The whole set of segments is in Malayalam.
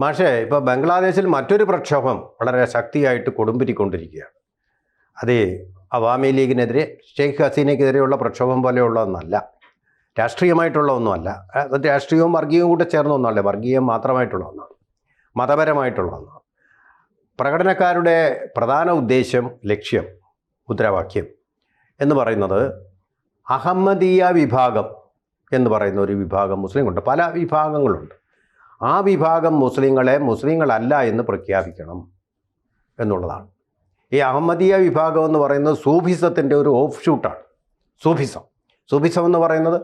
മാഷേ ഇപ്പോൾ ബംഗ്ലാദേശിൽ മറ്റൊരു പ്രക്ഷോഭം വളരെ ശക്തിയായിട്ട് കൊടുമ്പിരിക്കൊണ്ടിരിക്കുകയാണ്. അത് അവാമി ലീഗിനെതിരെ ഷെയ്ഖ് ഹസീനയ്ക്കെതിരെയുള്ള പ്രക്ഷോഭം പോലെയുള്ള ഒന്നല്ല രാഷ്ട്രീയമായിട്ടുള്ള ഒന്നുമല്ല രാഷ്ട്രീയവും വർഗീയവും കൂടെ ചേർന്ന ഒന്നല്ല. വർഗീയം മാത്രമായിട്ടുള്ള ഒന്നാണ് മതപരമായിട്ടുള്ള ഒന്നാണ് പ്രകടനക്കാരുടെ പ്രധാന ഉദ്ദേശ്യം ലക്ഷ്യം മുദ്രാവാക്യം എന്ന് പറയുന്നത് അഹമ്മദീയ വിഭാഗം എന്ന് പറയുന്ന ഒരു വിഭാഗം മുസ്ലിം ഉണ്ട്. പല വിഭാഗങ്ങളുണ്ട്. ആ വിഭാഗം മുസ്ലിങ്ങളെ മുസ്ലിങ്ങളല്ല എന്ന് പ്രഖ്യാപിക്കണം എന്നുള്ളതാണ്. ഈ അഹമ്മദീയ വിഭാഗം എന്ന് പറയുന്നത് സൂഫിസത്തിന്റെ ഒരു ഓഫ് ഷൂട്ടാണ് സൂഫിസം. സൂഫിസം എന്ന് പറയുന്നത്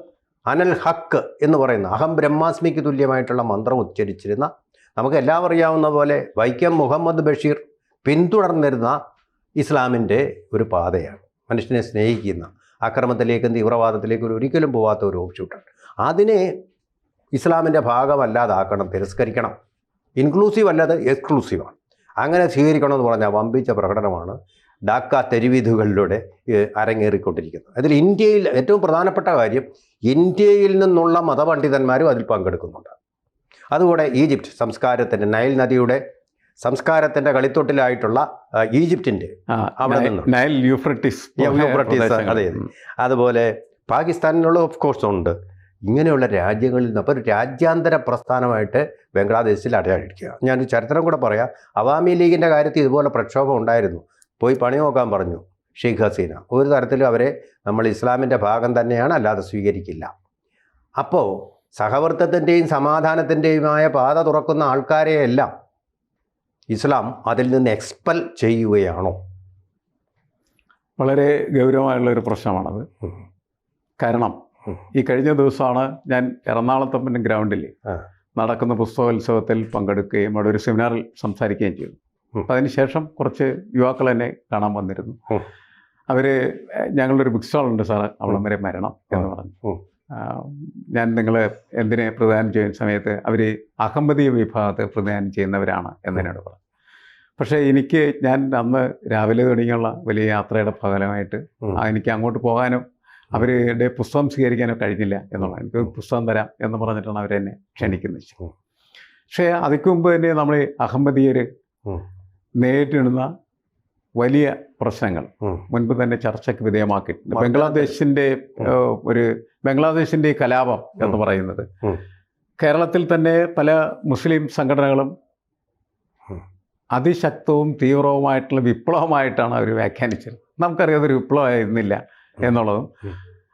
അനൽ ഹക്ക് എന്ന് പറയുന്ന അഹം ബ്രഹ്മാസ്മിക്ക് തുല്യമായിട്ടുള്ള മന്ത്രം ഉച്ചരിച്ചിരുന്ന നമുക്ക് എല്ലാം അറിയാവുന്ന പോലെ വൈക്കം മുഹമ്മദ് ബഷീർ പിന്തുടർന്നിരുന്ന ഇസ്ലാമിന്റെ ഒരു പാതയാണ്. മനുഷ്യനെ സ്നേഹിക്കുന്ന അക്രമത്തിലേക്കും തീവ്രവാദത്തിലേക്കും ഒരിക്കലും പോവാത്ത ഒരു ഓഫ് ഷൂട്ടാണ് അതിനെ ഇസ്ലാമിന്റെ ഭാഗമല്ലാതാക്കണം തിരസ്കരിക്കണം. ഇൻക്ലൂസീവ് അല്ലാതെ എക്സ്ക്ലൂസീവാണ് അങ്ങനെ സ്വീകരിക്കണം എന്ന് പറഞ്ഞാൽ വമ്പിച്ച പ്രകടനമാണ് ഡാക്ക തെരുവീഥുകളിലൂടെ അരങ്ങേറിക്കൊണ്ടിരിക്കുന്നത്. അതിൽ ഇന്ത്യയിൽ ഏറ്റവും പ്രധാനപ്പെട്ട കാര്യം ഇന്ത്യയിൽ നിന്നുള്ള മതപണ്ഡിതന്മാരും അതിൽ പങ്കെടുക്കുന്നുണ്ട്. അതുകൂടെ ഈജിപ്റ്റ് സംസ്കാരത്തിന്റെ നൈൽ നദിയുടെ സംസ്കാരത്തിന്റെ കളിത്തൊട്ടിലായിട്ടുള്ള അവിടെ നൈൽ യൂഫ്രട്ടീസ് യൂഫ്രട്ടീസ്, അതെ. അതുപോലെ പാകിസ്ഥാനിലുള്ള ഓഫ് കോഴ്സ് ഉണ്ട്. ഇങ്ങനെയുള്ള രാജ്യങ്ങളിൽ നിന്ന് അപ്പോൾ ഒരു രാജ്യാന്തര പ്രസ്ഥാനമായിട്ട് ബംഗ്ലാദേശിൽ അടയാളിക്കുക. ഞാനൊരു ചരിത്രം കൂടെ പറയാം. അവാമി ലീഗിന്റെ കാര്യത്തിൽ ഇതുപോലെ പ്രക്ഷോഭം ഉണ്ടായിരുന്നു. പോയി പണി നോക്കാൻ പറഞ്ഞു ഷെയ്ഖ് ഹസീന. ഒരു തരത്തിലും അവരെ നമ്മൾ ഇസ്ലാമിന്റെ ഭാഗം തന്നെയാണ് അല്ലാതെ സ്വീകരിക്കില്ല. അപ്പോൾ സഹവർത്തത്തിന്റെയും സമാധാനത്തിന്റെയുമായ പാത തുറക്കുന്ന ആൾക്കാരെയെല്ലാം ഇസ്ലാം അതിൽ നിന്ന് എക്സ്പെൽ ചെയ്യുകയാണോ? വളരെ ഗൗരവമായുള്ള ഒരു പ്രശ്നമാണത് കാരണം. ഈ കഴിഞ്ഞ ദിവസമാണ് ഞാൻ എറണാകുളത്തപ്പന്റെ ഗ്രൗണ്ടിൽ നടക്കുന്ന പുസ്തകോത്സവത്തിൽ പങ്കെടുക്കുകയും അവിടെ ഒരു സെമിനാറിൽ സംസാരിക്കുകയും ചെയ്തു. അപ്പം അതിനുശേഷം കുറച്ച് യുവാക്കൾ എന്നെ കാണാൻ വന്നിരുന്നു. അവർ ഞങ്ങളുടെ ഒരു ബുക്ക് സ്റ്റാൾ ഉണ്ട് സാറ് അവിടം വരെ മരണം എന്ന് പറഞ്ഞു. ഞാൻ നിങ്ങൾ എന്തിനെ പ്രദാനം ചെയ്യുന്ന സമയത്ത് അവർ അഹമ്മദീയ വിഭാഗത്തെ പ്രദാനം ചെയ്യുന്നവരാണ് എന്നതിനോട് പറഞ്ഞു. പക്ഷേ എനിക്ക് ഞാൻ അന്ന് രാവിലെ തുടങ്ങിയുള്ള വലിയ യാത്രയുടെ ഫലമായിട്ട്. എനിക്ക് അങ്ങോട്ട് പോകാനും അവരുടെ പുസ്തകം സ്വീകരിക്കാനോ കഴിഞ്ഞില്ല എന്നുള്ളതാണ്. എനിക്ക് പുസ്തകം തരാം എന്ന് പറഞ്ഞിട്ടാണ് അവരെന്നെ ക്ഷണിക്കുന്നത്. പക്ഷേ അതിക്ക് മുമ്പ് തന്നെ നമ്മൾ അഹമ്മദീയർ നേരിട്ടിടുന്ന വലിയ പ്രശ്നങ്ങൾ മുൻപ് തന്നെ ചർച്ചയ്ക്ക് വിധേയമാക്കിയിട്ടുണ്ട്. ബംഗ്ലാദേശിന്റെ ഒരു ബംഗ്ലാദേശിന്റെ കലാപം എന്ന്. പറയുന്നത് കേരളത്തിൽ തന്നെ പല മുസ്ലിം സംഘടനകളും അതിശക്തവും തീവ്രവുമായിട്ടുള്ള വിപ്ലവമായിട്ടാണ് അവർ വ്യാഖ്യാനിച്ചത്. നമുക്കറിയാം അതൊരു വിപ്ലവമായിരുന്നില്ല. എന്നുള്ളതും.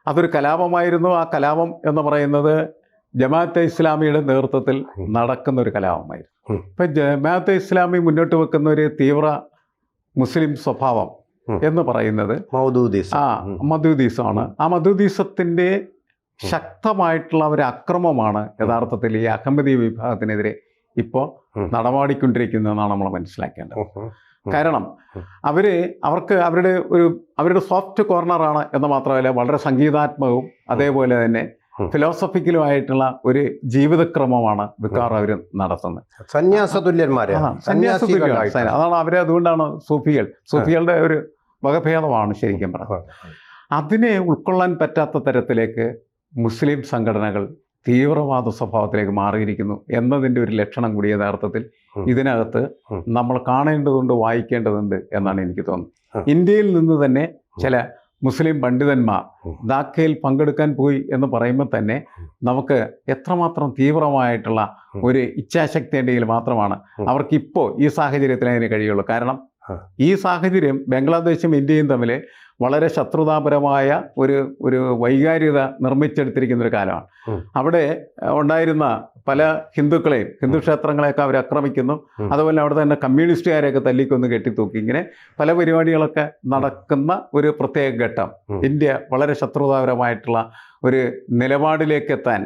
അതൊരു കലാപമായിരുന്നു. ആ കലാപം എന്ന് പറയുന്നത് ജമാഅത്തെ ഇസ്ലാമിയുടെ നേതൃത്വത്തിൽ നടക്കുന്ന ഒരു കലാപമായിരുന്നു. ഇപ്പൊ ജമാഅത്തെ ഇസ്ലാമി മുന്നോട്ട് വെക്കുന്ന ഒരു തീവ്ര മുസ്ലിം സ്വഭാവം എന്ന് പറയുന്നത് ആ. മധുദീസമാണ് ആ മധുദീസത്തിന്റെ ശക്തമായിട്ടുള്ള ഒരു അക്രമമാണ് യഥാർത്ഥത്തിൽ ഈ അഹമ്മദീയ വിഭാഗത്തിനെതിരെ ഇപ്പോൾ നടപടിക്കൊണ്ടിരിക്കുന്നതെന്നാണ് നമ്മൾ മനസ്സിലാക്കേണ്ടത്. കാരണം. അവർ അവർക്ക് അവരുടെ ഒരു അവരുടെ സോഫ്റ്റ് കോർണറാണ് എന്ന് മാത്രമല്ല വളരെ സംഗീതാത്മകവും അതേപോലെ തന്നെ ഫിലോസഫിക്കലും ഫിലോസഫിക്കലുമായിട്ടുള്ള ഒരു ജീവിതക്രമമാണ് വിക്കാർ അവർ നടത്തുന്നത്. സന്യാസ തുല്യന്മാരെ അതാണ് സന്യാസ. അതാണ് അവരെ അതുകൊണ്ടാണ് സൂഫികൾ. സൂഫികളുടെ ഒരു വകഭേദമാണ് ശരിക്കും പറഞ്ഞത് അതിനെ ഉൾക്കൊള്ളാൻ പറ്റാത്ത തരത്തിലേക്ക് മുസ്ലിം സംഘടനകൾ തീവ്രവാദ സ്വഭാവത്തിലേക്ക് മാറിയിരിക്കുന്നു എന്നതിന്റെ ഒരു ലക്ഷണം കൂടി യഥാർത്ഥത്തിൽ. ഇതിനകത്ത് നമ്മൾ കാണേണ്ടതുണ്ട് വായിക്കേണ്ടതുണ്ട് എന്നാണ് എനിക്ക് തോന്നുന്നത്. ഇന്ത്യയിൽ നിന്ന് തന്നെ ചില മുസ്ലിം പണ്ഡിതന്മാർ ദാക്കയിൽ ധാക്കയിൽ പങ്കെടുക്കാൻ പോയി എന്ന് പറയുമ്പോൾ തന്നെ നമുക്ക് എത്രമാത്രം തീവ്രമായിട്ടുള്ള. ഒരു ഇച്ഛാശക്തിയുണ്ടെങ്കിൽ മാത്രമാണ്. അവർക്ക് ഇപ്പോൾ ഈ സാഹചര്യത്തിൽ അതിന് കഴിയുള്ളൂ. കാരണം ഈ സാഹചര്യം ബംഗ്ലാദേശും ഇന്ത്യയും തമ്മിൽ വളരെ ശത്രുതാപരമായ ഒരു ഒരു വൈകാരികത നിർമ്മിച്ചെടുത്തിരിക്കുന്ന ഒരു കാലമാണ്. അവിടെ ഉണ്ടായിരുന്ന പല ഹിന്ദുക്കളെയും ഹിന്ദു ക്ഷേത്രങ്ങളെയൊക്കെ അവർ ആക്രമിക്കുന്നു. അതുപോലെ അവിടെ തന്നെ കമ്മ്യൂണിസ്റ്റുകാരെയൊക്കെ തല്ലിക്കൊന്ന് കെട്ടിത്തൂക്കി. ഇങ്ങനെ പല പരിപാടികളൊക്കെ നടക്കുന്ന ഒരു പ്രത്യേക ഘട്ടം. ഇന്ത്യ വളരെ ശത്രുതാപരമായിട്ടുള്ള ഒരു നിലപാടിലേക്ക് എത്താൻ.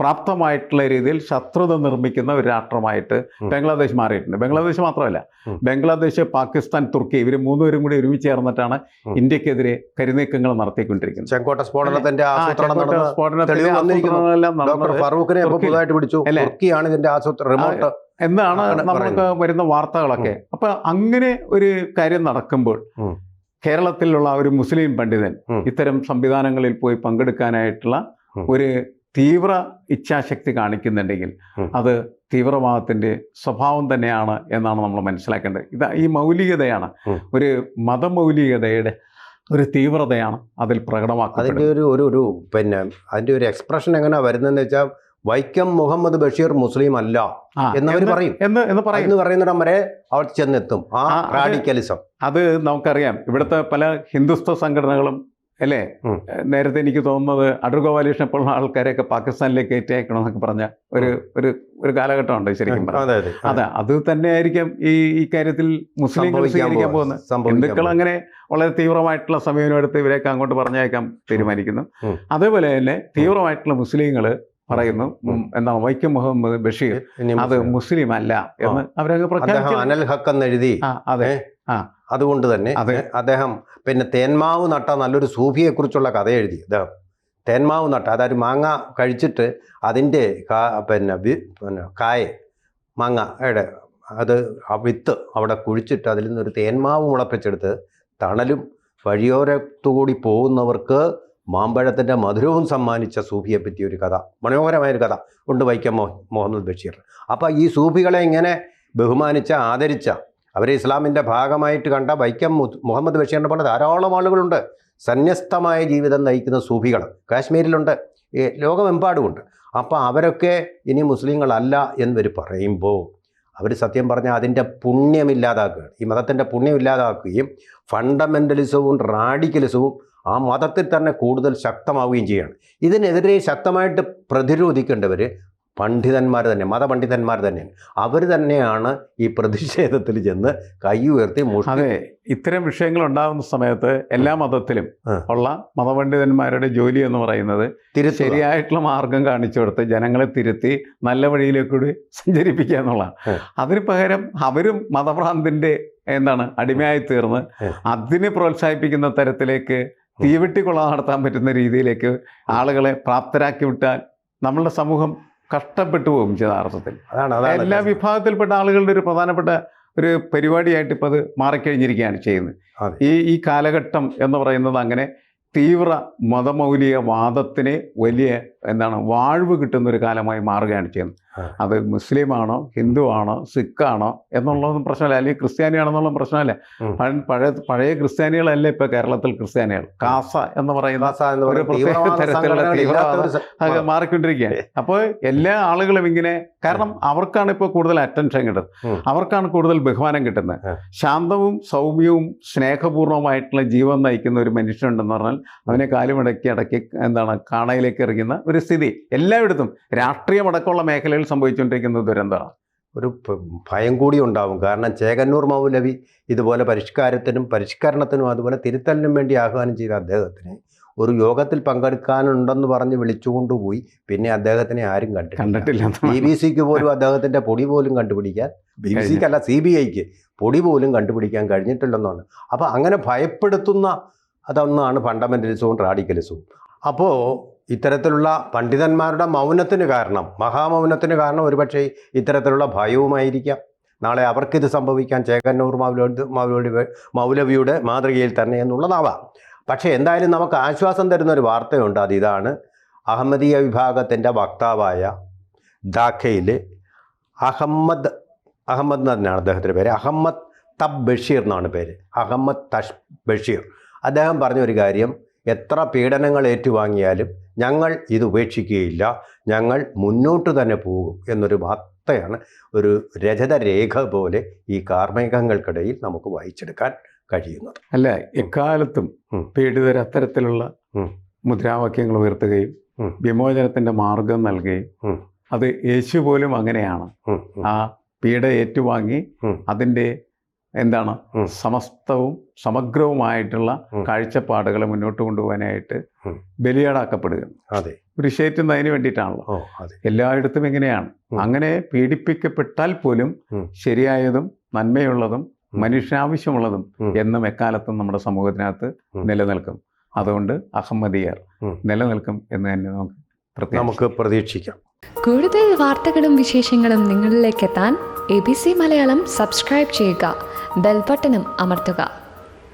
പ്രാപ്തമായിട്ടുള്ള രീതിയിൽ ശത്രുത നിർമ്മിക്കുന്ന ഒരു രാഷ്ട്രമായിട്ട്. ബംഗ്ലാദേശ് മാറിയിട്ടുണ്ട്. ബംഗ്ലാദേശ് മാത്രമല്ല ബംഗ്ലാദേശ് പാകിസ്ഥാൻ തുർക്കി ഇവർ മൂന്നുപേരും കൂടി ഒരുമിച്ച് ചേർന്നിട്ടാണ് ഇന്ത്യക്കെതിരെ കരുനീക്കങ്ങൾ നടത്തിക്കൊണ്ടിരിക്കുന്നത്. ചെങ്കോട്ട സ്ഫോടനത്തിന്റെ ആസൂത്രണം എന്നാണ് നമുക്ക് വരുന്ന വാർത്തകളൊക്കെ. അപ്പൊ അങ്ങനെ ഒരു കാര്യം നടക്കുമ്പോൾ. കേരളത്തിലുള്ള ഒരു മുസ്ലിം പണ്ഡിതൻ ഇത്തരം സംവിധാനങ്ങളിൽ പോയി പങ്കെടുക്കാനായിട്ടുള്ള. ഒരു തീവ്ര ഇച്ഛാശക്തി കാണിക്കുന്നുണ്ടെങ്കിൽ അത് തീവ്രവാദത്തിന്റെ സ്വഭാവം തന്നെയാണ് എന്നാണ് നമ്മൾ മനസ്സിലാക്കേണ്ടത്. ഇത് ഈ മൗലികതയാണ്. ഒരു മതമൗലികതയുടെ ഒരു തീവ്രതയാണ് അതിൽ പ്രകടമാക്കുന്നത് അതിന്റെ ഒരു ഒരു പിന്നെ അതിന്റെ ഒരു എക്സ്പ്രഷൻ എങ്ങനെയാണ് വരുന്നതെന്ന് വെച്ചാൽ വൈക്കം മുഹമ്മദ് ബഷീർ മുസ്ലിം അല്ല എന്നവർ എന്ന് പറയും. എന്ന് എന്ന് പറയും. എന്ന് പറയുന്നിടം വരെ അവർ ചെന്നെത്തും. ആ റാഡിക്കലിസം. അത് നമുക്കറിയാം. ഇവിടുത്തെ പല ഹിന്ദുത്വ സംഘടനകളും അല്ലേ? നേരത്തെ എനിക്ക് തോന്നുന്നത് അടൂർ ഗോപാലകൃഷ്ണൻ പോലുള്ള ആൾക്കാരെയൊക്കെ പാകിസ്ഥാനിലേക്ക് കയറ്റിയേക്കണം എന്നൊക്കെ പറഞ്ഞ ഒരു ഒരു ഒരു കാലഘട്ടമുണ്ട് ശരിക്കും പറഞ്ഞാൽ. അതെ അതെ. തന്നെയായിരിക്കും ഈ ഈ കാര്യത്തിൽ മുസ്ലിം സ്വീകരിക്കാൻ പോകുന്നത്. പോകുന്നത്. ഹിന്ദുക്കൾ അങ്ങനെ വളരെ തീവ്രമായിട്ടുള്ള സമീപനം എടുത്ത് ഇവരെയൊക്കെ അങ്ങോട്ട് പറഞ്ഞേക്കാം തീരുമാനിക്കുന്നു. അതേപോലെ തന്നെ തീവ്രമായിട്ടുള്ള മുസ്ലിങ്ങൾ പറയുന്നു. എന്താണ് വൈക്കം മുഹമ്മദ് ബഷീർ അത് മുസ്ലിം. അല്ല എന്ന് അദ്ദേഹം പ്രഖ്യാപിച്ചു. അനൽ ഹക്ക് എന്ന് എഴുതി ആ. അതുകൊണ്ട് തന്നെ അതെ. അദ്ദേഹം പിന്നെ തേന്മാവ് നട്ട നല്ലൊരു സൂഫിയെ കുറിച്ചുള്ള കഥ എഴുതി. അദ്ദേഹം തേന്മാവ് നട്ട അതായത് മാങ്ങ കഴിച്ചിട്ട് അതിന്റെ പിന്നെ പിന്നെ കായ മാങ്ങയുടെ അത് ആ വിത്ത് അവിടെ കുഴിച്ചിട്ട് അതിൽ നിന്നൊരു തേന്മാവ് മുളപ്പിച്ചെടുത്ത് തണലും വഴിയോരത്തുകൂടി പോകുന്നവർക്ക് മാമ്പഴത്തിന്റെ മധുരവും സമ്മാനിച്ച സൂഫിയെ പറ്റിയ ഒരു കഥ മനോഹരമായ ഒരു കഥ ഉണ്ട് വൈക്കം മുഹമ്മദ് ബഷീർ. അപ്പോൾ ഈ സൂഫികളെ ഇങ്ങനെ ബഹുമാനിച്ച ആദരിച്ച അവരെ ഇസ്ലാമിന്റെ ഭാഗമായിട്ട് കണ്ട വൈക്കം മുഹമ്മദ് ബഷീറിനെ പോലെ ധാരാളം ആളുകളുണ്ട്. സന്യസ്തമായ ജീവിതം നയിക്കുന്ന സൂഫികൾ കാശ്മീരിലുണ്ട് ലോകമെമ്പാടുമുണ്ട്. അപ്പോൾ അവരൊക്കെ ഇനി മുസ്ലിങ്ങളല്ല എന്നിവർ പറയുമ്പോൾ അവർ സത്യം പറഞ്ഞാൽ അതിന്റെ പുണ്യമില്ലാതാക്കുകയാണ് ഈ മതത്തിന്റെ പുണ്യമില്ലാതാക്കുകയും ഫണ്ടമെന്റലിസവും റാഡിക്കലിസവും ആ മതത്തിൽ തന്നെ കൂടുതൽ ശക്തമാവുകയും ചെയ്യുകയാണ്. ഇതിനെതിരെ ശക്തമായിട്ട് പ്രതിരോധിക്കേണ്ടവർ പണ്ഡിതന്മാർ തന്നെ മതപണ്ഡിതന്മാർ തന്നെ. അവർ തന്നെയാണ് ഈ പ്രതിഷേധത്തിൽ ചെന്ന് കൈ ഉയർത്തി അതെ ഇത്തരം വിഷയങ്ങൾ ഉണ്ടാകുന്ന സമയത്ത് എല്ലാ മതത്തിലും ഉള്ള മതപണ്ഡിതന്മാരുടെ ജോലി എന്ന് പറയുന്നത്. ശരിയായിട്ടുള്ള മാർഗം കാണിച്ചു കൊടുത്ത് ജനങ്ങളെ തിരുത്തി നല്ല വഴിയിലേക്കൂടി സഞ്ചരിപ്പിക്കുക എന്നുള്ളതാണ്. അതിന് പകരം അവരും മതഭ്രാന്തിന്റെ എന്താണ് അടിമയായി തീർന്ന് അതിനെ പ്രോത്സാഹിപ്പിക്കുന്ന തരത്തിലേക്ക് തീവെട്ടിക്കൊള്ള നടത്താൻ പറ്റുന്ന രീതിയിലേക്ക് ആളുകളെ പ്രാപ്തരാക്കി വിട്ടാൽ നമ്മളുടെ സമൂഹം കഷ്ടപ്പെട്ടു പോകും യഥാർത്ഥത്തിൽ അതാണ് അതാണ് എല്ലാ വിഭാഗത്തിൽപ്പെട്ട ആളുകളുടെ ഒരു പ്രധാനപ്പെട്ട ഒരു പരിപാടിയായിട്ട് ഇപ്പോൾ അത് മാറിക്കഴിഞ്ഞിരിക്കുകയാണ് ചെയ്യുന്നത്. ഈ ഈ കാലഘട്ടം എന്ന് പറയുന്നത് അങ്ങനെ തീവ്ര മതമൗലികവാദത്തിന് വലിയ എന്താണ് വാഴ്വ് കിട്ടുന്ന ഒരു കാലമായി മാറുകയാണ് ചെയ്യുന്നത്. അത് മുസ്ലിമാണോ ഹിന്ദു ആണോ സിഖാണോ എന്നുള്ളതും പ്രശ്നമല്ല. അല്ലെങ്കിൽ ക്രിസ്ത്യാനിയാണെന്നുള്ള പ്രശ്നമല്ല. പഴയ പഴയ ക്രിസ്ത്യാനികളല്ല ഇപ്പോൾ കേരളത്തിൽ ക്രിസ്ത്യാനികൾ? കാസ എന്ന് പറയുന്ന ഒരു പ്രത്യേക തരത്തിലുള്ള തീവ്രവാദം മാറിക്കൊണ്ടിരിക്കുകയാണ്. അപ്പോൾ എല്ലാ ആളുകളും ഇങ്ങനെ കാരണം അവർക്കാണ് ഇപ്പോൾ കൂടുതൽ അറ്റൻഷൻ കിട്ടുന്നത്. അവർക്കാണ് കൂടുതൽ ബഹുമാനം കിട്ടുന്നത്. ശാന്തവും സൗമ്യവും സ്നേഹപൂർണവുമായിട്ടുള്ള ജീവൻ നയിക്കുന്ന ഒരു മനുഷ്യനുണ്ടെന്ന് പറഞ്ഞാൽ അവനെ കാലുമടക്കി അടക്കി എന്താണ് കാണയിലേക്ക് എറിയുന്ന ഒരു സ്ഥിതി എല്ലായിടത്തും രാഷ്ട്രീയമടക്കമുള്ള മേഖലയിൽ സംഭവിച്ചുകൊണ്ടിരിക്കുന്ന ദുരന്തമാണ്. ഒരു ഭയം കൂടി ഉണ്ടാവും. കാരണം ചേകന്നൂർ മൗലവി ഇതുപോലെ പരിഷ്കാരത്തിനും പരിഷ്കരണത്തിനും അതുപോലെ തിരുത്തലിനും വേണ്ടി ആഹ്വാനം ചെയ്ത അദ്ദേഹത്തിന് ഒരു യോഗത്തിൽ പങ്കെടുക്കാനുണ്ടെന്ന് പറഞ്ഞ് വിളിച്ചുകൊണ്ടുപോയി പിന്നെ അദ്ദേഹത്തിനെ ആരും കണ്ടിട്ടില്ല. ബി ബി സിക്ക് പോലും അദ്ദേഹത്തിന്റെ പൊടി പോലും കണ്ടുപിടിക്കാൻ ബി ബി സിക്ക് അല്ല സി ബി ഐക്ക് പൊടി പോലും കണ്ടുപിടിക്കാൻ കഴിഞ്ഞിട്ടില്ലെന്നാണ്. അപ്പോൾ അങ്ങനെ ഭയപ്പെടുത്തുന്ന അതൊന്നാണ് ഫണ്ടമെന്റലിസവും റാഡിക്കലിസവും അപ്പോൾ ഇത്തരത്തിലുള്ള പണ്ഡിതന്മാരുടെ മൗനത്തിന് കാരണം മഹാമൗനത്തിന് കാരണം ഒരുപക്ഷെ ഇത്തരത്തിലുള്ള ഭയവുമായിരിക്കാം. നാളെ അവർക്കിത് സംഭവിക്കാൻ ചേകന്നൂർ മൗലോട് മൗലോടി മൗലവിയുടെ മാതൃകയിൽ തന്നെ എന്നുള്ളതാവാം. പക്ഷേ എന്തായാലും നമുക്ക് ആശ്വാസം തരുന്ന ഒരു വാർത്തയുണ്ട്. അത് ഇതാണ്. അഹമ്മദീയ വിഭാഗത്തിന്റെ വക്താവായ ധാക്കയിൽ അഹമ്മദ് അഹമ്മദ് തന്നെയാണ് അദ്ദേഹത്തിന്റെ പേര്. അഹമ്മദ് തബ് ബഷീർ എന്നാണ് പേര്. അഹമ്മദ് തഷ് ബഷീർ. അദ്ദേഹം പറഞ്ഞൊരു കാര്യം എത്ര പീഡനങ്ങൾ ഏറ്റുവാങ്ങിയാലും ഞങ്ങൾ ഇത് ഉപേക്ഷിക്കുകയില്ല. ഞങ്ങൾ മുന്നോട്ട് തന്നെ പോകും എന്നൊരു വാർത്തയാണ് ഒരു രജതരേഖ പോലെ ഈ കാർമ്മികങ്ങൾക്കിടയിൽ നമുക്ക് വായിച്ചെടുക്കാൻ കഴിയുന്നത്. അല്ല എക്കാലത്തും. പീഡിതർ അത്തരത്തിലുള്ള മുദ്രാവാക്യങ്ങൾ ഉയർത്തുകയും വിമോചനത്തിന്റെ വിമോചനത്തിന്റെ മാർഗം നൽകുകയും അത് യേശു പോലും അങ്ങനെയാണ്. ആ പീഡ ഏറ്റുവാങ്ങി. അതിന്റെ എന്താണ്? സമസ്തവും സമഗ്രവുമായിട്ടുള്ള. കാഴ്ചപ്പാടുകളെ മുന്നോട്ട് കൊണ്ടുപോകാനായിട്ട് ഉം. ബലിയാടാക്കപ്പെടുക. അതെ. അതിന് വേണ്ടിയിട്ടാണല്ലോ. എല്ലായിടത്തും എങ്ങനെയാണ് അങ്ങനെ പീഡിപ്പിക്കപ്പെട്ടാൽ പോലും ശരിയായതും നന്മയുള്ളതും മനുഷ്യാവശ്യമുള്ളതും. എന്നും എക്കാലത്തും നമ്മുടെ സമൂഹത്തിനകത്ത്. നിലനിൽക്കും. അതുകൊണ്ട് അഹമ്മദിയർ. നിലനിൽക്കും എന്ന് തന്നെ നമുക്ക് നമുക്ക് പ്രതീക്ഷിക്കാം. കൂടുതൽ വാർത്തകളും വിശേഷങ്ങളും നിങ്ങളിലേക്ക് എത്താൻ A B C Malayalam subscribe ചെയ്യുക. ബെൽബട്ടനും അമർത്തുക